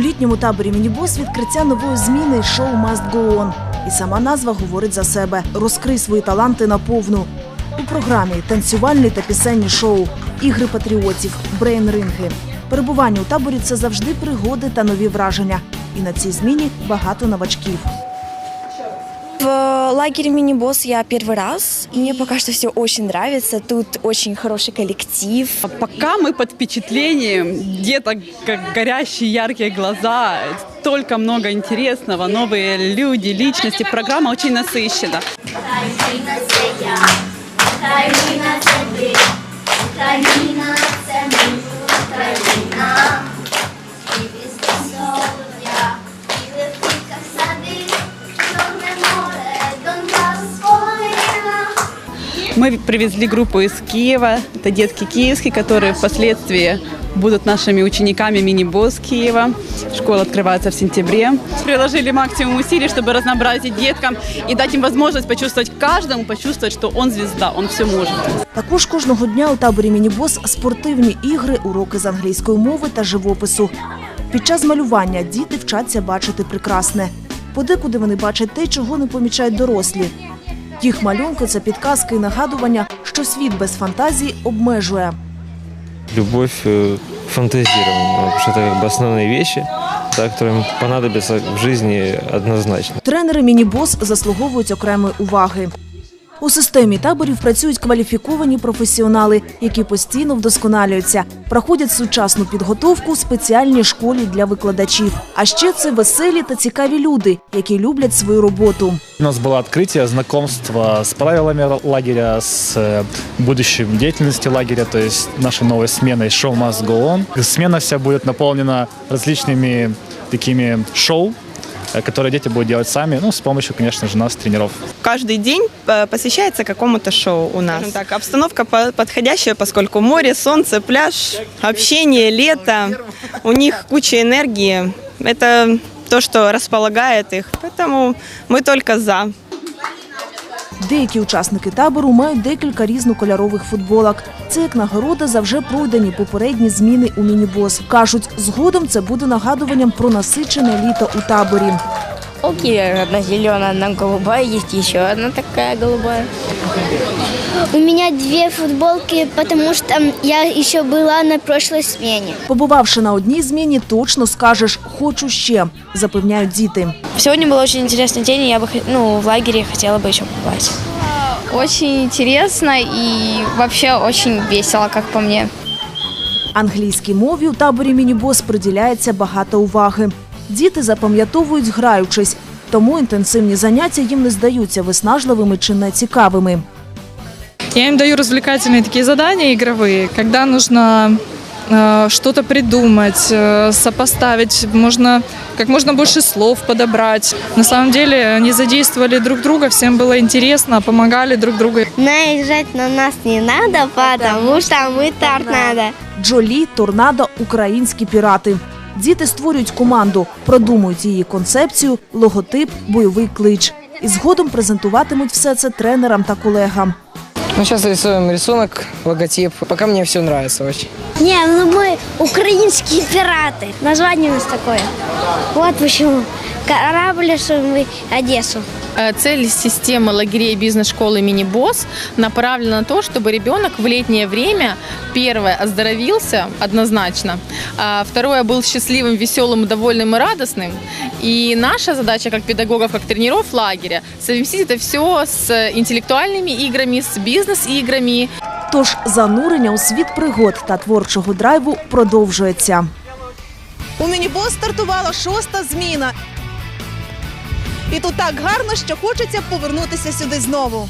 літньому таборі мінібос відкриття нової зміни шоу Must Go. І сама назва говорить за себе: розкрий свої таланти наповну. У програмі танцювальні та пісенні шоу, ігри патріотів, брейн-ринги. Перебування у таборі це завжди пригоди та нові враження. І на цій зміні багато новачків. В лагере мини-босс я первый раз. и Мне пока что все очень нравится. Тут очень хороший коллектив. Пока мы под впечатлением, где-то как горящие яркие глаза, столько много интересного, новые люди, личности. Программа очень насыщена. Україна Мы привезли группу из Киева. Это детки киевские, которые впоследствии будут нашими учениками мини-босс Киева. Школа открывается в сентябре. Приложили максимум усилий, чтобы разнообразить деткам и дать им возможность почувствовать каждому, почувствовать, что он звезда, он все может. Також кожного дня у таборі мінібос спортивні ігри, уроки з англійської мови та живопису. Під час малювання діти вчаться бачити прекрасне. Подекуди вони бачать те, чого не помічають дорослі. Їх малюнки це підказки і нагадування, що світ без фантазії обмежує. любовь э, к фантазированию, потому что это как бы основные вещи, да, которые им понадобятся в жизни однозначно. Тренери мінібос заслуговують окремої уваги. У системі таборів працюють кваліфіковані професіонали, які постійно вдосконалюються, проходять сучасну підготовку у спеціальній школі для викладачів. А ще це веселі та цікаві люди, які люблять свою роботу. У нас было открытие, знакомство с правилами лагеря, с э, будущим деятельностью лагеря, то есть нашей новой сменой «Show must go on». Смена вся будет наполнена различными такими шоу, э, которые дети будут делать сами, ну, с помощью, конечно же, нас, тренеров. каждый день э, посвящается какому-то шоу у нас. Скажем так, обстановка по- подходящая, поскольку море, солнце, пляж, общение, лето. У них куча энергии. Это то, что располагает их. Поэтому мы только за. Деякі учасники табору мають декілька різнокольорових футболок. Це як нагорода за вже пройдені попередні зміни у мінібос. кажуть, згодом це буде нагадуванням про насичене літо у таборі. Окей, одна зелена, одна голубая, є ще одна така голубая. У меня две футболки, потому что я еще была на прошлой смене. Побувавши на одній зміні, точно скажеш хочу ще, запевняють діти. Сегодня был очень интересный день, и я бы хо- ну, в лагере хотела бы еще побывать. Очень интересно и вообще очень весело, как по мне. Англійській мові у таборі мінібос приділяється багато уваги. Діти запам'ятовують граючись, тому інтенсивні заняття їм не здаються виснажливими чи нецікавими. Я им даю развлекательные такие задания игровые, когда нужно э, что-то придумать, э, сопоставить, можно как можно больше слов подобрать. На самом деле они задействовали друг друга, всем было интересно, помогали друг другу. Наезжать на нас не надо, потому что мы торнадо. Джолі, торнадо, українські пірати. Діти створюють команду, продумують її концепцію, логотип, бойовий клич. І згодом презентуватимуть все це тренерам та колегам. Ну, сейчас рисуем рисунок, логотип. Пока мне все нравится очень. Не, ну мы украинские пираты. Название у нас такое. Вот почему. Корабль рисуем мы Одессу. Э, Цель системы лагерей бизнес-школы «Мини-босс» направлена на то, чтобы ребенок в летнее время, первое, оздоровился однозначно, а второе, был счастливым, веселым, довольным и радостным. И наша задача как педагогов, как тренеров лагеря совместить это все с интеллектуальными играми, с бизнес-играми, Тож занурення у світ пригод та творчого драйву продовжується. У мінібос стартувала шоста зміна. І тут так гарно, що хочеться повернутися сюди знову.